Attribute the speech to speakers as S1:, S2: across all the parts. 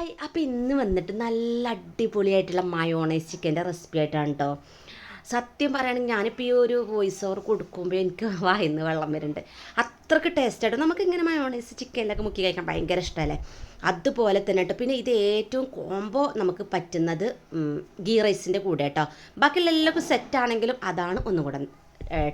S1: Hi. അപ്പോൾ ഇന്ന് വന്നിട്ട് നല്ല അടിപൊളിയായിട്ടുള്ള മയോണൈസ് ചിക്കന്റെ റെസിപ്പി ആയിട്ടാണ് കേട്ടോ സത്യം പറയുകയാണെങ്കിൽ ഞാനിപ്പോൾ ഈ ഒരു വോയിസ് ഓവർ കൊടുക്കുമ്പോൾ എനിക്ക് വായിന്ന് വെള്ളം വരുന്നുണ്ട്. അത്രയ്ക്ക് ടേസ്റ്റായിട്ട് നമുക്ക് ഇങ്ങനെ മയോണൈസ് ചിക്കനിലൊക്കെ മുക്കി കഴിക്കാൻ ഭയങ്കര ഇഷ്ടമല്ലേ അതുപോലെ തന്നെ കേട്ടോ പിന്നെ ഇത് ഏറ്റവും കോംബോ നമുക്ക് പറ്റുന്നത് ഗീ റൈസിന്റെ കൂടെ കേട്ടോ ബാക്കിയുള്ള എല്ലാവർക്കും സെറ്റാണെങ്കിലും അതാണ് ഒന്നുകൂടെ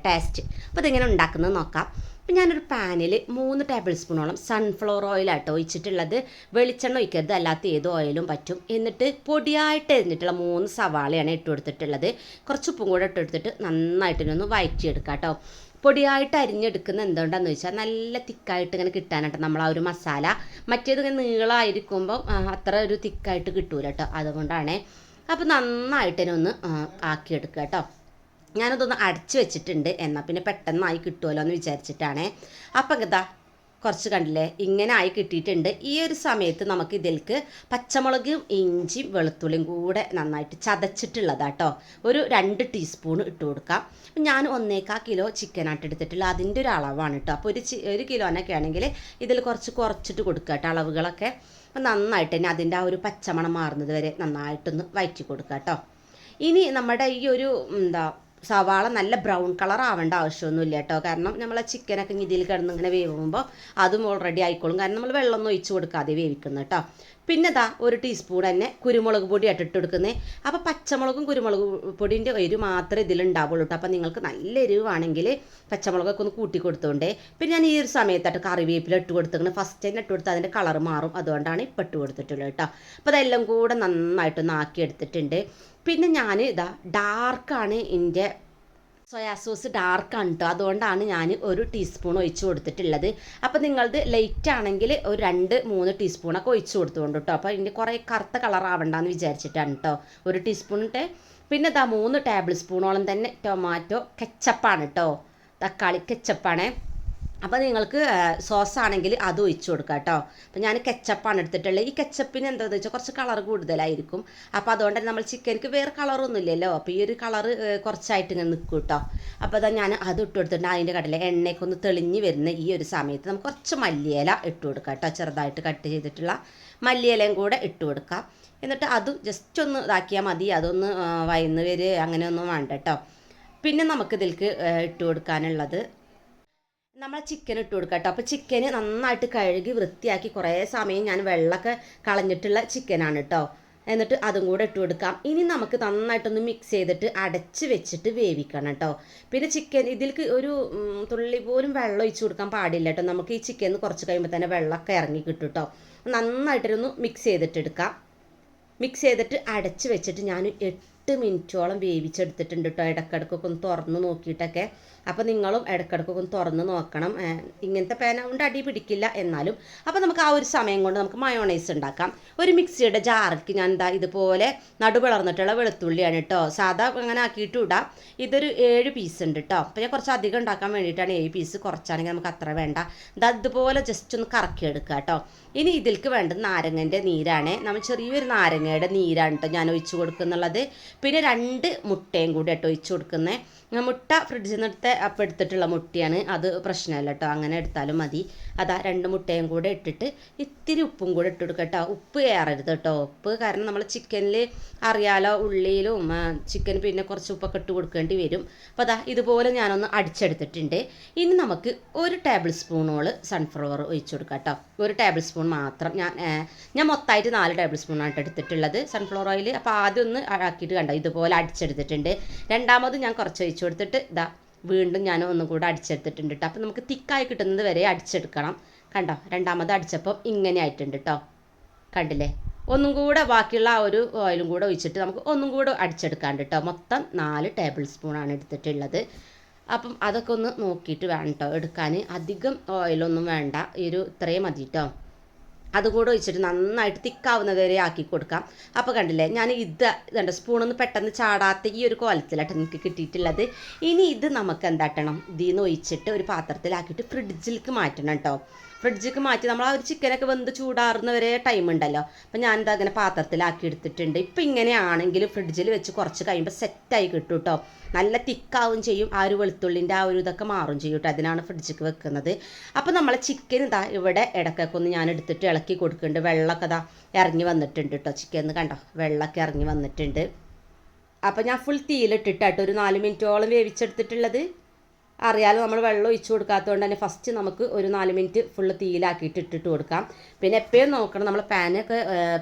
S1: ടേസ്റ്റ് അപ്പോൾ ഇതെങ്ങനെ ഉണ്ടാക്കുന്നത് നോക്കാം. അപ്പം ഞാനൊരു പാനിൽ മൂന്ന് ടേബിൾ സ്പൂണോളം സൺഫ്ലവർ ഓയിലാട്ടോ ഒഴിച്ചിട്ടുള്ളത്. വെളിച്ചെണ്ണ ഒഴിക്കരുത് അല്ലാത്ത ഏത് ഓയിലും പറ്റും. എന്നിട്ട് പൊടിയായിട്ട് എഴുന്നിട്ടുള്ള മൂന്ന് സവാളയാണ് ഇട്ട് കൊടുത്തിട്ടുള്ളത്. കുറച്ച് ഉപ്പും കൂടെ ഇട്ട് കൊടുത്തിട്ട് നന്നായിട്ട് ഒന്ന് വഴറ്റിയെടുക്കാം കേട്ടോ. പൊടിയായിട്ട് അരിഞ്ഞെടുക്കുന്ന എന്തുകൊണ്ടാന്ന് വെച്ചാൽ നല്ല തിക്കായിട്ട് ഇങ്ങനെ കിട്ടാനായിട്ട് നമ്മൾ ആ ഒരു മസാല. മറ്റേത് ഇങ്ങനെ നീളമായിരിക്കുമ്പോൾ അത്ര ഒരു തിക്കായിട്ട് കിട്ടൂല കേട്ടോ. അതുകൊണ്ടാണ്. അപ്പോൾ നന്നായിട്ട് തന്നെ ആക്കിയെടുക്കുക കേട്ടോ. ഞാനതൊന്ന് അടച്ചു വെച്ചിട്ടുണ്ട്. എന്നാൽ പിന്നെ പെട്ടെന്നായി കിട്ടുമല്ലോ എന്ന് വിചാരിച്ചിട്ടാണ്. അപ്പം ഇതാ കുറച്ച് കണ്ടില്ലേ? ഇങ്ങനെ ആയി കിട്ടിയിട്ടുണ്ട്. ഈ ഒരു സമയത്ത് നമുക്ക് ഇതിലേക്ക് പച്ചമുളകും ഇഞ്ചിയും വെളുത്തുള്ളിയും കൂടെ നന്നായിട്ട് ചതച്ചിട്ടുള്ളതാട്ടോ. ഒരു രണ്ട് ടീസ്പൂൺ ഇട്ട് കൊടുക്കാം. അപ്പം ഞാൻ ഒന്നേക്കാ കിലോ ചിക്കനായിട്ട് എടുത്തിട്ടുള്ള അതിന്റെ ഒരു അളവാണ് കേട്ടോ. അപ്പോൾ ഒരു ചി ഒരു കിലോനൊക്കെ ആണെങ്കിൽ ഇതിൽ കുറച്ച് കുറച്ചിട്ട് കൊടുക്കുക കേട്ടോ അളവുകളൊക്കെ. അപ്പം നന്നായിട്ട് തന്നെ അതിന്റെ ആ ഒരു പച്ചമണം മാറുന്നത് വരെ നന്നായിട്ടൊന്ന് വയറ്റി കൊടുക്കുക കേട്ടോ. ഇനി നമ്മുടെ ഈ ഒരു എന്താ സവാള നല്ല ബ്രൗൺ കളർ ആവേണ്ട ആവശ്യമൊന്നുമില്ല കേട്ടോ. കാരണം നമ്മളെ ചിക്കനൊക്കെ ഇതിൽ കിടന്ന് ഇങ്ങനെ വേവുമ്പോൾ അതും ഓൾറെഡി ആയിക്കോളും. കാരണം നമ്മൾ വെള്ളമൊന്നും ഒഴിച്ചു കൊടുക്കാതെ വേവിക്കുന്നു കേട്ടോ. പിന്നെ ദാ ഒരു ടീസ്പൂൺ തന്നെ കുരുമുളക് പൊടി ഇട്ടിട്ട് കൊടുക്കുന്നത് അപ്പോൾ പച്ചമുളകും കുരുമുളക് പൊടിന്റെ എരിവ് മാത്രമേ ഇതിലുണ്ടാവുള്ളൂ കേട്ടോ. അപ്പോൾ നിങ്ങൾക്ക് നല്ല എരിവാണെങ്കിൽ പച്ചമുളകൊക്കെ ഒന്ന് കൂട്ടി കൊടുത്തോണ്ടേ. പിന്നെ ഞാൻ ഈ ഒരു സമയത്തായിട്ട് കറിവേപ്പില ഇട്ട് കൊടുത്തിങ്ങനെ ഫസ്റ്റ് തന്നെ ഇട്ട് കൊടുത്ത് അതിന്റെ കളർ മാറും. അതുകൊണ്ടാണ് ഇപ്പം ഇട്ട് കൊടുത്തിട്ടുള്ളത് കേട്ടോ. അപ്പോൾ അതെല്ലാം കൂടെ നന്നായിട്ടൊന്ന് ആക്കി എടുത്തിട്ടുണ്ട് പിന്നെ ഞാൻ ഇതാ ഡാർക്കാണ് എന്റെ സോയാ സോസ് ഡാർക്കാണ് കേട്ടോ അതുകൊണ്ടാണ് ഞാൻ ഒരു ടീസ്പൂൺ ഒഴിച്ചു കൊടുത്തിട്ടുള്ളത്. അപ്പോൾ നിങ്ങളത് ലൈറ്റ് ആണെങ്കിൽ ഒരു രണ്ട് മൂന്ന് ടീസ്പൂണൊക്കെ ഒഴിച്ചു കൊടുത്തുകൊണ്ട് കേട്ടോ അപ്പോൾ ഇതിന്റെ കുറേ കറുത്ത കളർ ആവണ്ടെന്ന് വിചാരിച്ചിട്ടാണ് കേട്ടോ ഒരു ടീസ്പൂൺ ഇട്ട് പിന്നെ ഇതാ മൂന്ന് ടേബിൾ സ്പൂണോളം തന്നെ ടൊമാറ്റോ കെച്ചപ്പാണ് കേട്ടോ തക്കാളി കെച്ചപ്പാണേ അപ്പോൾ നിങ്ങൾക്ക് സോസ് ആണെങ്കിൽ അത് ഒഴിച്ചു കൊടുക്കുക കേട്ടോ അപ്പോൾ ഞാൻ കെച്ചപ്പാണ് എടുത്തിട്ടുള്ളത്. ഈ കെച്ചപ്പിന് എന്താണെന്ന് വെച്ചാൽ കുറച്ച് കളർ കൂടുതലായിരിക്കും. അപ്പോൾ അതുകൊണ്ട് തന്നെ നമ്മൾ ചിക്കനിക്ക് വേറെ കളറൊന്നും ഇല്ലല്ലോ. അപ്പോൾ ഈ ഒരു കളർ കുറച്ചായിട്ട് ഇങ്ങനെ നിൽക്കും കേട്ടോ അപ്പോൾ അതാ ഞാൻ അത് ഇട്ട് കൊടുത്തിട്ടുണ്ട്. അതിന്റെ കടല എണ്ണയൊക്കെ ഒന്ന് തെളിഞ്ഞ് വരുന്ന ഈ ഒരു സമയത്ത് നമുക്ക് കുറച്ച് മല്ലിയില ഇട്ട് കൊടുക്കാം കേട്ടോ ചെറുതായിട്ട് കട്ട് ചെയ്തിട്ടുള്ള മല്ലിയിലയും കൂടെ ഇട്ട് കൊടുക്കാം. എന്നിട്ട് അത് ജസ്റ്റ് ഒന്ന് ഇതാക്കിയാൽ മതി. അതൊന്ന് വയന്ന് വരെ അങ്ങനെയൊന്നും വേണ്ട കേട്ടോ പിന്നെ നമുക്ക് ഇതിൽക്ക് ഇട്ട് കൊടുക്കാനുള്ളത് നമ്മൾ ചിക്കൻ ഇട്ട് കൊടുക്കാം കേട്ടോ അപ്പോൾ ചിക്കന് നന്നായിട്ട് കഴുകി വൃത്തിയാക്കി കുറേ സമയം ഞാൻ വെള്ളമൊക്കെ കളഞ്ഞിട്ടുള്ള ചിക്കനാണ് കേട്ടോ എന്നിട്ട് അതും കൂടെ ഇട്ട് കൊടുക്കാം. ഇനി നമുക്ക് നന്നായിട്ടൊന്ന് മിക്സ് ചെയ്തിട്ട് അടച്ച് വെച്ചിട്ട് വേവിക്കണം കേട്ടോ പിന്നെ ചിക്കൻ ഇതിലേക്ക് ഒരു തുള്ളി പോലും വെള്ളം ഒഴിച്ച് കൊടുക്കാൻ പാടില്ല കേട്ടോ നമുക്ക് ഈ ചിക്കൻ കുറച്ച് കഴിയുമ്പോൾ തന്നെ വെള്ളമൊക്കെ ഇറങ്ങി കിട്ടും കേട്ടോ നന്നായിട്ടൊന്ന് മിക്സ് ചെയ്തിട്ട് എടുക്കാം. മിക്സ് ചെയ്തിട്ട് അടച്ച് വെച്ചിട്ട് ഞാൻ എട്ട് മിനിറ്റോളം വേവിച്ചെടുത്തിട്ടുണ്ട് കേട്ടോ ഇടക്കിടക്കൊക്കെ ഒന്ന് തുറന്ന് നോക്കിയിട്ടൊക്കെ. അപ്പോൾ നിങ്ങളും ഇടക്കിടക്കൊക്കെ ഒന്ന് തുറന്ന് നോക്കണം. ഇങ്ങനത്തെ പേന കൊണ്ട് അടി പിടിക്കില്ല എന്നാലും. അപ്പോൾ നമുക്ക് ആ ഒരു സമയം കൊണ്ട് നമുക്ക് മയോണൈസ് ഉണ്ടാക്കാം. ഒരു മിക്സിയുടെ ജാറിലേക്ക് ഞാൻ എന്താ ഇതുപോലെ നടുവിളർന്നിട്ടുള്ള വെളുത്തുള്ളിയാണ് കേട്ടോ സാധാ അങ്ങനെ ആക്കിയിട്ട് ഇടാം. ഇതൊരു ഏഴ് പീസ് ഉണ്ട് കേട്ടോ അപ്പോൾ ഞാൻ കുറച്ച് അധികം ഉണ്ടാക്കാൻ വേണ്ടിയിട്ടാണ് ഏഴ് പീസ് കുറച്ചാണെങ്കിൽ നമുക്ക് അത്ര വേണ്ട. ഇത് ഇതുപോലെ ജസ്റ്റ് ഒന്ന് കറക്കി എടുക്കുക കേട്ടോ ഇനി ഇതിലേക്ക് വേണ്ടത് നാരങ്ങന്റെ നീരാണ്. നമ്മൾ ചെറിയൊരു നാരങ്ങയുടെ നീരാണ് കേട്ടോ ഞാൻ ഒഴിച്ചു കൊടുക്കുന്നുള്ളത്. പിന്നെ രണ്ട് മുട്ടയും കൂടി കേട്ടോ ഒഴിച്ച് കൊടുക്കുന്നത് മുട്ട ഫ്രിഡ്ജിൽ നിന്ന് എടുത്ത അപ്പം എടുത്തിട്ടുള്ള മുട്ടയാണ്. അത് പ്രശ്നമല്ല കേട്ടോ അങ്ങനെ എടുത്താലും മതി. അതാ രണ്ട് മുട്ടയും കൂടെ ഇട്ടിട്ട് ഇത്തിരി ഉപ്പും കൂടെ ഇട്ട് കൊടുക്കുക കേട്ടോ ഉപ്പ് കയറരുത് കേട്ടോ ഉപ്പ് കാരണം നമ്മൾ ചിക്കനിൽ അറിയാലോ ഉള്ളിയിലും ചിക്കൻ പിന്നെ കുറച്ച് ഉപ്പൊക്കെ ഇട്ട് കൊടുക്കേണ്ടി വരും. അപ്പോൾ അതാ ഇതുപോലെ ഞാനൊന്ന് അടിച്ചെടുത്തിട്ടുണ്ട്. ഇനി നമുക്ക് ഒരു ടേബിൾ സ്പൂണോൾ സൺഫ്ലവർ ഒഴിച്ചു കൊടുക്കാം കേട്ടോ ഒരു ടേബിൾ സ്പൂൺ മാത്രം. ഞാൻ ഞാൻ മൊത്തമായിട്ട് നാല് ടേബിൾ സ്പൂണായിട്ട് എടുത്തിട്ടുള്ളത്. സൺഫ്ലവർ ഓയിൽ അപ്പോൾ ആദ്യം ഒന്ന് ആക്കിയിട്ട് കണ്ടോ ഇതുപോലെ അടിച്ചെടുത്തിട്ടുണ്ട്. രണ്ടാമത് ഞാൻ കുറച്ച് ഒഴിച്ചു കൊടുത്തിട്ട് ഇതാ വീണ്ടും ഞാൻ ഒന്നും കൂടെ അടിച്ചെടുത്തിട്ടുണ്ട് കേട്ടോ അപ്പോൾ നമുക്ക് തിക്കായി കിട്ടുന്നത് വരെ അടിച്ചെടുക്കണം. കണ്ടോ രണ്ടാമത് അടിച്ചപ്പം ഇങ്ങനെ ആയിട്ടുണ്ട് കേട്ടോ കണ്ടില്ലേ? ഒന്നും കൂടെ ബാക്കിയുള്ള ആ ഒരു ഓയിലും കൂടെ ഒഴിച്ചിട്ട് നമുക്ക് ഒന്നും കൂടെ അടിച്ചെടുക്കാണ്ട് കേട്ടോ മൊത്തം നാല് ടേബിൾ സ്പൂണാണ് എടുത്തിട്ടുള്ളത്. അപ്പം അതൊക്കെ ഒന്ന് നോക്കിയിട്ട് വേണം കേട്ടോ എടുക്കാൻ. അധികം ഓയിലൊന്നും വേണ്ട. ഈ ഒരു ഇത്രയും മതി കേട്ടോ അതുകൂടെ ഒഴിച്ചിട്ട് നന്നായിട്ട് തിക്കാവുന്നത് വരെ ആക്കി കൊടുക്കാം. അപ്പോൾ കണ്ടില്ലേ ഞാൻ ഇത് ഇതുണ്ട് സ്പൂണൊന്ന് പെട്ടെന്ന് ചാടാത്ത ഈ ഒരു കോലത്തിലാട്ടോ എനിക്ക് കിട്ടിയിട്ടുള്ളത്. ഇനി ഇത് നമുക്ക് എന്താട്ടണം? ഇതിൽ നിന്ന് ഒഴിച്ചിട്ട് ഒരു പാത്രത്തിലാക്കിയിട്ട് ഫ്രിഡ്ജിലേക്ക് മാറ്റണം കേട്ടോ ഫ്രിഡ്ജിക്ക് മാറ്റി. നമ്മൾ ആ ഒരു ചിക്കനൊക്കെ വെന്ത് ചൂടാറുന്ന വരെ ടൈം ഉണ്ടല്ലോ. അപ്പം ഞാനിത് അങ്ങനെ പാത്രത്തിലാക്കി എടുത്തിട്ടുണ്ട്. ഇപ്പം ഇങ്ങനെയാണെങ്കിലും ഫ്രിഡ്ജിൽ വെച്ച് കുറച്ച് കഴിയുമ്പോൾ സെറ്റായി കിട്ടും കേട്ടോ നല്ല തിക്കാവും ചെയ്യും. ആ ഒരു വെളുത്തുള്ളിന്റെ ആ ഒരു ഇതൊക്കെ മാറും ചെയ്യും കേട്ടോ അതിനാണ് ഫ്രിഡ്ജിക്ക് വെക്കുന്നത്. അപ്പോൾ നമ്മളെ ചിക്കൻ ഇതാ ഇവിടെ ഇടയ്ക്കൊക്കെ ഒന്ന് ഞാൻ എടുത്തിട്ട് ഇളക്കി കൊടുക്കുന്നുണ്ട്. വെള്ളമൊക്കെ ഇതാ ഇറങ്ങി വന്നിട്ടുണ്ട് കേട്ടോ ചിക്കൻ കണ്ടോ? വെള്ളമൊക്കെ ഇറങ്ങി വന്നിട്ടുണ്ട്. അപ്പോൾ ഞാൻ ഫുൾ തീയിലിട്ടിട്ടാട്ടോ ഒരു നാല് മിനിറ്റോളം വേവിച്ചെടുത്തിട്ടുള്ളത്. അറിയാലോ നമ്മൾ വെള്ളം ഒഴിച്ചു കൊടുക്കാത്തതുകൊണ്ട് തന്നെ ഫസ്റ്റ് നമുക്ക് ഒരു നാല് മിനിറ്റ് ഫുള്ള് തീയിലാക്കിയിട്ട് ഇട്ടിട്ട് കൊടുക്കാം. പിന്നെ എപ്പോഴും നോക്കണം നമ്മൾ പാനൊക്കെ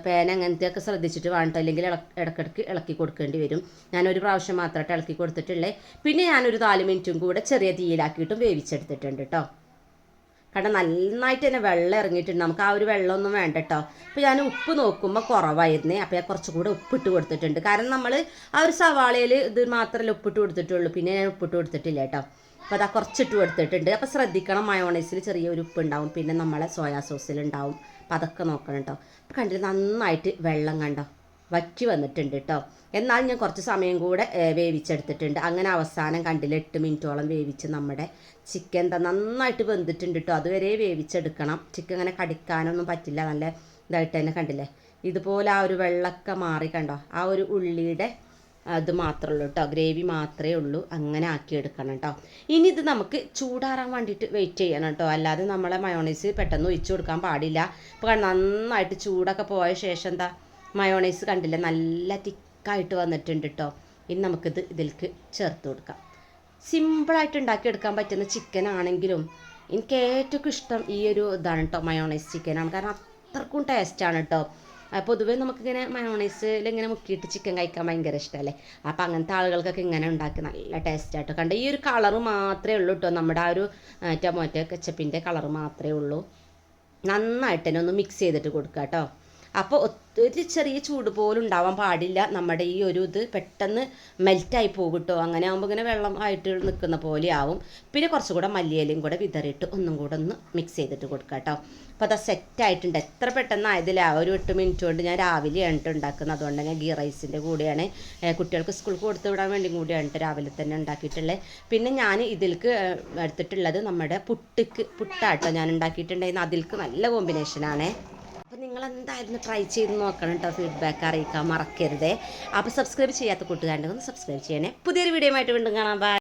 S1: പാൻ അങ്ങനത്തെയൊക്കെ ശ്രദ്ധിച്ചിട്ട് വേണ്ട അല്ലെങ്കിൽ ഇടക്കിടക്ക് ഇളക്കി കൊടുക്കേണ്ടി വരും. ഞാനൊരു പ്രാവശ്യം മാത്രമായിട്ട് ഇളക്കി കൊടുത്തിട്ടുള്ളേ. പിന്നെ ഞാനൊരു നാല് മിനിറ്റും കൂടെ ചെറിയ തീയിലാക്കിയിട്ടും വേവിച്ചെടുത്തിട്ടുണ്ട് കേട്ടോ കാരണം നന്നായിട്ട് തന്നെ വെള്ളം ഇറങ്ങിയിട്ടുണ്ട്. നമുക്ക് ആ ഒരു വെള്ളമൊന്നും വേണ്ട കേട്ടോ അപ്പോൾ ഞാൻ ഉപ്പ് നോക്കുമ്പോൾ കുറവായിരുന്നേ. അപ്പോൾ ഞാൻ കുറച്ചും കൂടെ ഉപ്പിട്ട് കൊടുത്തിട്ടുണ്ട്. കാരണം നമ്മൾ ആ ഒരു സവാളയിൽ ഇത് മാത്രമല്ല ഉപ്പിട്ട് കൊടുത്തിട്ടുള്ളൂ. പിന്നെ ഞാൻ ഉപ്പിട്ട് കൊടുത്തിട്ടില്ല കേട്ടോ അപ്പോൾ അതാ കുറച്ചിട്ട് കൊടുത്തിട്ടുണ്ട്. അപ്പോൾ ശ്രദ്ധിക്കണം മയോണൈസിൽ ചെറിയൊരു ഉപ്പ് ഉണ്ടാവും പിന്നെ നമ്മളെ സോയാ സോസിൽ ഉണ്ടാവും. അപ്പോൾ അതൊക്കെ നോക്കണം കേട്ടോ അപ്പോൾ കണ്ടിട്ട് നന്നായിട്ട് വെള്ളം കണ്ടോ? വറ്റി വന്നിട്ടുണ്ട് കേട്ടോ എന്നാൽ ഞാൻ കുറച്ച് സമയം കൂടെ വേവിച്ചെടുത്തിട്ടുണ്ട്. അങ്ങനെ അവസാനം കണ്ടില്ല എട്ട് മിനിറ്റോളം വേവിച്ച് നമ്മുടെ ചിക്കൻ എന്താ നന്നായിട്ട് വെന്തിട്ടുണ്ട് കേട്ടോ അതുവരെ വേവിച്ചെടുക്കണം. ചിക്കൻ അങ്ങനെ കടിക്കാനൊന്നും പറ്റില്ല. നല്ല ഇതായിട്ട് തന്നെ കണ്ടില്ലേ? ഇതുപോലെ ആ ഒരു വെള്ളമൊക്കെ മാറി കണ്ടോ? ആ ഒരു ഉള്ളിയുടെ അത് മാത്രമേ കേട്ടോ ഗ്രേവി മാത്രമേ ഉള്ളൂ. അങ്ങനെ ആക്കി എടുക്കണം കേട്ടോ ഇനി ഇത് നമുക്ക് ചൂടാറാൻ വേണ്ടിയിട്ട് വെയിറ്റ് ചെയ്യണം കേട്ടോ അല്ലാതെ നമ്മളെ മയോണൈസ് പെട്ടെന്ന് ഒഴിച്ചു കൊടുക്കാൻ പാടില്ല. അപ്പോൾ നന്നായിട്ട് ചൂടൊക്കെ പോയ ശേഷം എന്താ മയോണൈസ് കണ്ടില്ല നല്ല തിക്കായിട്ട് വന്നിട്ടുണ്ട് കേട്ടോ ഇനി നമുക്കിത് ഇതിലേക്ക് ചേർത്ത് കൊടുക്കാം. സിമ്പിളായിട്ട് ഉണ്ടാക്കിയെടുക്കാൻ പറ്റുന്ന ചിക്കൻ ആണെങ്കിലും എനിക്ക് ഏറ്റവും ഇഷ്ടം ഈ ഒരു ഇതാണ് കേട്ടോ മയോണൈസ് ചിക്കനാണ് കാരണം അത്രക്കും ടേസ്റ്റാണ് കേട്ടോ പൊതുവേ നമുക്കിങ്ങനെ മയോണൈസിൽ ഇങ്ങനെ മുക്കിയിട്ട് ചിക്കൻ കഴിക്കാൻ ഭയങ്കര ഇഷ്ടമല്ലേ അപ്പോൾ അങ്ങനത്തെ ആളുകൾക്കൊക്കെ ഇങ്ങനെ ഉണ്ടാക്കി നല്ല ടേസ്റ്റായിട്ടോ കണ്ട ഈ ഒരു കളറ് മാത്രമേ ഉള്ളൂ കേട്ടോ നമ്മുടെ ആ ഒരു ടൊമാറ്റോ കെച്ചപ്പിന്റെ കളറ് മാത്രമേ ഉള്ളൂ. നന്നായിട്ട് തന്നെ ഒന്ന് മിക്സ് ചെയ്തിട്ട് കൊടുക്കുക കേട്ടോ അപ്പോൾ ഒരു ചെറിയ ചൂട് പോലും ഉണ്ടാവാൻ പാടില്ല. നമ്മുടെ ഈ ഒരു ഇത് പെട്ടെന്ന് മെൽറ്റായി പോകും കേട്ടോ അങ്ങനെ ആകുമ്പോൾ ഇങ്ങനെ വെള്ളം ആയിട്ട് നിൽക്കുന്ന പോലെ ആവും. പിന്നെ കുറച്ചും കൂടെ മല്ലിയിലയും കൂടെ വിതറിയിട്ട് ഒന്നും കൂടെ ഒന്ന് മിക്സ് ചെയ്തിട്ട് കൊടുക്കുക കേട്ടോ അപ്പോൾ അത് സെറ്റായിട്ടുണ്ട് എത്ര പെട്ടെന്ന് ആയതില്ല ഒരു എട്ട് മിനിറ്റ് കൊണ്ട് ഞാൻ രാവിലെ ട്ടോ ഉണ്ടാക്കുന്നത്. അതുകൊണ്ട് തന്നെ ഗീ റൈസിന്റെ കൂടെയാണ്. കുട്ടികൾക്ക് സ്കൂളിൽ കൊടുത്തു വിടാൻ വേണ്ടി കൂടിയാണ് ട്ടോ രാവിലെ തന്നെ ഉണ്ടാക്കിയിട്ടുള്ളത് പിന്നെ ഞാൻ ഇതിൽക്ക് എടുത്തിട്ടുള്ളത് നമ്മുടെ പുട്ടിക്ക് പുട്ടാട്ടോ ഞാൻ ഉണ്ടാക്കിയിട്ടുണ്ടായിരുന്നു അതിൽക്ക് നല്ല കോമ്പിനേഷനാണേ എന്തായാലും ട്രൈ ചെയ്ത് നോക്കണം കേട്ടോ ഫീഡ്ബാക്ക് അറിയിക്കാൻ മറക്കരുതേ. അപ്പോൾ സബ്സ്ക്രൈബ് ചെയ്യാത്ത കൂട്ടുകാരുണ്ടെങ്കിൽ ഒന്ന് സബ്സ്ക്രൈബ് ചെയ്യണേ. പുതിയൊരു വീഡിയോ ആയിട്ട് വീണ്ടും കാണാം. ബൈ